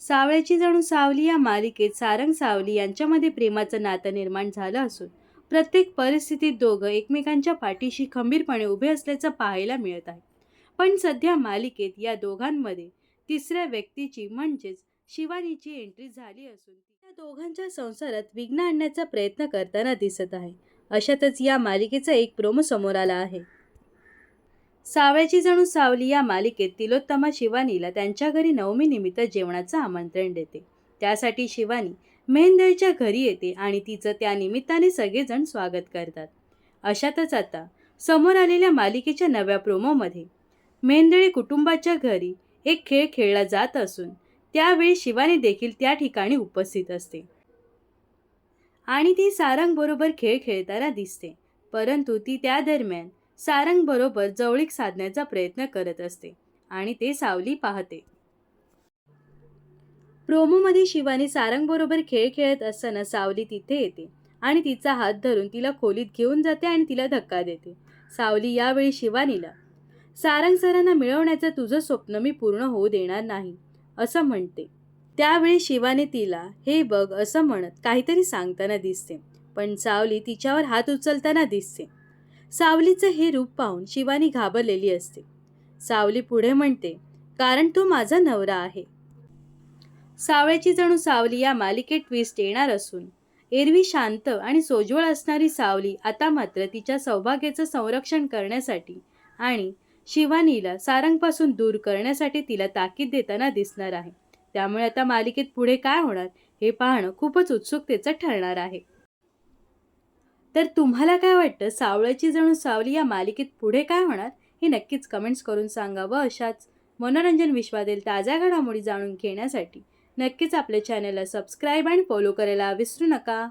सावळ्याची जणू सावली या मालिकेत सारंग सावली यांच्यामध्ये प्रेमाचं नातं निर्माण झालं असून प्रत्येक परिस्थितीत दोघं एकमेकांच्या पाठीशी खंबीरपणे उभे असल्याचं पाहायला मिळत आहे. पण सध्या मालिकेत या दोघांमध्ये तिसऱ्या व्यक्तीची म्हणजेच शिवानीची एंट्री झाली असून त्या दोघांच्या संसारात विघ्न आणण्याचा प्रयत्न करताना दिसत आहे. अशातच या मालिकेचा एक प्रोमो समोर आला आहे. सावळ्याची जणू सावली या मालिकेत तिलोत्तमा शिवानीला त्यांच्या घरी नवमीनिमित्त जेवणाचं आमंत्रण देते. त्यासाठी शिवानी मेहंदळच्या घरी येते आणि तिचं त्या निमित्ताने सगळेजण स्वागत करतात. अशातच आता समोर आलेल्या मालिकेच्या नव्या प्रोमोमध्ये मेहंदळे कुटुंबाच्या घरी एक खेळ खेळला जात असून त्यावेळी शिवानी देखील त्या ठिकाणी उपस्थित असते. आणि ती सारंगबरोबर खेळ खेळताना दिसते. परंतु ती त्या दरम्यान सारंगबरोबर जवळीक साधण्याचा प्रयत्न करत असते आणि ते सावली पाहते. प्रोमोमध्ये शिवानी सारंगबरोबर खेळ खेळत असताना सावली तिथे येते आणि तिचा हात धरून तिला खोलीत घेऊन जाते आणि तिला धक्का देते. सावली यावेळी शिवानीला सारंग सरांना मिळवण्याचं तुझं स्वप्न मी पूर्ण होऊ देणार नाही असं म्हणते. त्यावेळी शिवानी तिला हे बघ असं म्हणत काहीतरी सांगताना दिसते पण सावली तिच्यावर हात उचलताना दिसते. सावलीचं हे रूप पाहून शिवानी घाबरलेली असते. सावली पुढे म्हणते कारण तो माझा नवरा आहे. सावळ्याची जणू सावली या मालिकेत ट्विस्ट येणार असून एरवी शांत आणि सोज्वळ असणारी सावली आता मात्र तिच्या सौभाग्याचं संरक्षण करण्यासाठी आणि शिवानीला सारंगपासून दूर करण्यासाठी तिला ताकीद देताना दिसणार आहे. त्यामुळे आता मालिकेत पुढे काय होणार हे पाहणं खूपच उत्सुकतेचं ठरणार आहे. तर तुम्हाला काय वाटतं? सावळ्याची जणू सावली या मालिकेत पुढे काय होणार? हे नक्कीच कमेंट्स करून सांगा व अशाच मनोरंजन विश्वातील ताज्या घडामोडी जाणून घेण्यासाठी. नक्कीच आपल्या चॅनलला सबस्क्राईब आणि फॉलो करायला विसरू नका.